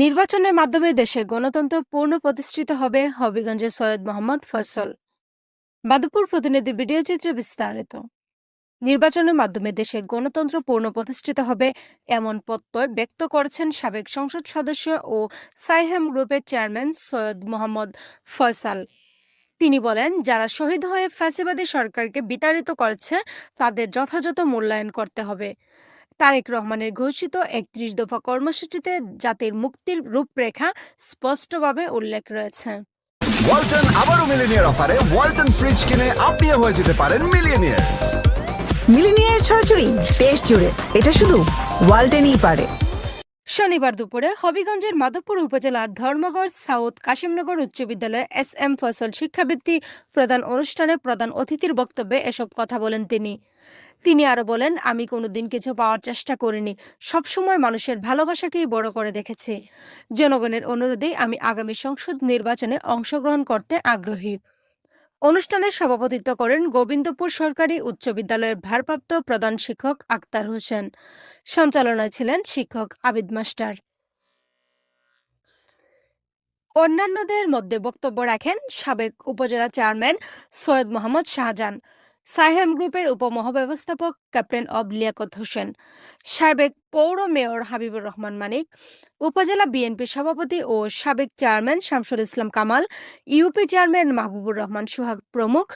নির্বাচনের মাধ্যমে দেশে গণতন্ত্র পূর্ণ প্রতিষ্ঠিত হবে হবিগঞ্জের সৈয়দ মোহাম্মদ ফয়সল। মাধবপুর প্রতিনিধি ভিডিও চিত্রে বিস্তারিত। নির্বাচনের মাধ্যমে দেশে গণতন্ত্র পূর্ণ প্রতিষ্ঠিত হবে এমন প্রত্যয় ব্যক্ত করেছেন সাবেক সংসদ সদস্য ও সাইহেম গ্রুপের চেয়ারম্যান সৈয়দ মোহাম্মদ ফয়সাল। তিনি বলেন, যারা শহীদ হয়ে ফ্যাসিবাদী সরকারকে বিতাড়িত করেছে, তাদের যথাযথ মূল্যায়ন করতে হবে। তারেক রহমানের ঘোষিত একত্রিশ দফা কর্মসূচিতে জাতির মুক্তির রূপরেখা স্পষ্টভাবে উল্লেখ রয়েছে। ওয়ালটন আবারও মিলিনিয়ার অফারে ওয়ালটন ফ্রিজ কিনে আপনিও হয়ে যেতে পারেন মিলিয়নিয়ার। মিলিনিয়ার ছড়াছড়ি দেশ জুড়ে এটা শুধু ওয়ালটেনই পারে। শনিবার দুপুরে হবিগঞ্জের মাধবপুর উপজেলার ধর্মগড় সাউথ কাশিমনগর উচ্চ বিদ্যালয়ে এস এম ফসল শিক্ষাবৃত্তি প্রদান অনুষ্ঠানে প্রধান অতিথির বক্তব্যে এসব কথা বলেন তিনি। তিনি আরও বলেন, আমি কোনোদিন কিছু পাওয়ার চেষ্টা করিনি। সবসময় মানুষের ভালোবাসাকেই বড় করে দেখেছি। জনগণের অনুরোধেই আমি আগামী সংসদ নির্বাচনে অংশগ্রহণ করতে আগ্রহী। অনুষ্ঠানে সভাপতিত্ব করেন গোবিন্দপুর সরকারি উচ্চ বিদ্যালয়ের ভারপ্রাপ্ত প্রধান শিক্ষক আক্তার হোসেন। সঞ্চালনায় ছিলেন শিক্ষক আবিদ মাস্টার। অন্যান্যদের মধ্যে বক্তব্য রাখেন সাবেক উপজেলা চেয়ারম্যান সৈয়দ মোহাম্মদ শাহজাহান। সাহেম গ্রুপের উপমহাব্যবস্থাপক ক্যাপ্টেন অব লিয়াকত হোসেন সাবেক পৌর মেয়র হাবিবুর রহমান মানিক উপজেলা বিএনপি সভাপতি ও সাবেক chairman Shamsul Islam Kamal UP chairman Mahbubur Rahman Sohag প্রমুখ।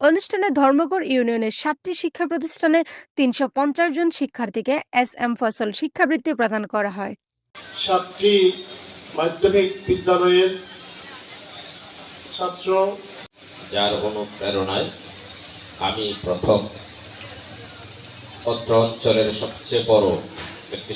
অনুষ্ঠানে ধর্মগড় ইউনিয়নের সাতটি শিক্ষা প্রতিষ্ঠানে তিনশো পঞ্চাশ জন শিক্ষার্থীকে এস এম ফসল শিক্ষাবৃত্তি প্রদান করা হয়। সাতটি মাধ্যমিক বিদ্যালয়ের ছাত্র যার অনুপ্রেরণায় আমি প্রথম অত্র অঞ্চলের সবচেয়ে বড় একটি